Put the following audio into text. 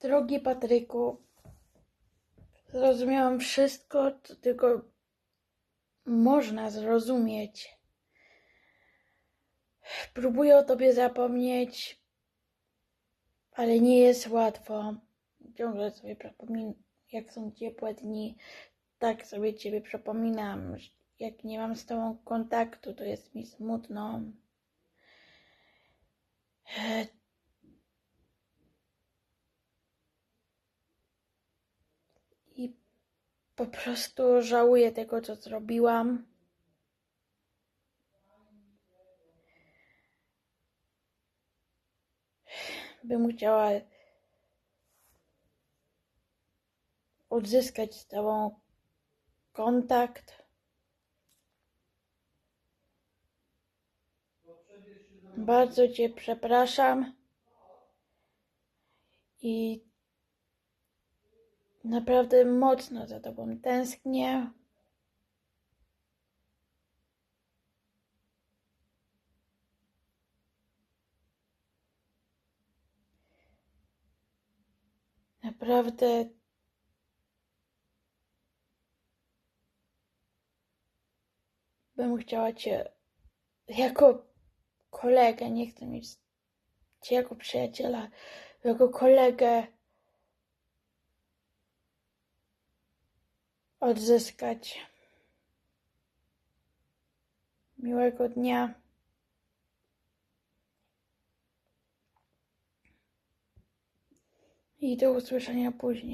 Drogi Patryku, zrozumiałam wszystko, co tylko można zrozumieć. Próbuję o tobie zapomnieć, ale nie jest łatwo. Ciągle sobie przypominam, jak są ciepłe dni, tak sobie ciebie przypominam. Jak nie mam z tobą kontaktu, to jest mi smutno. E, I po prostu żałuję tego, co zrobiłam. Bym chciała odzyskać z Tobą kontakt. Bardzo Cię przepraszam i naprawdę mocno za Tobą tęsknię. Naprawdę bym chciała Cię jako kolegę, nie chcę mieć Cię jako przyjaciela, jako kolegę odzyskać. Miłego dnia. I do usłyszenia później.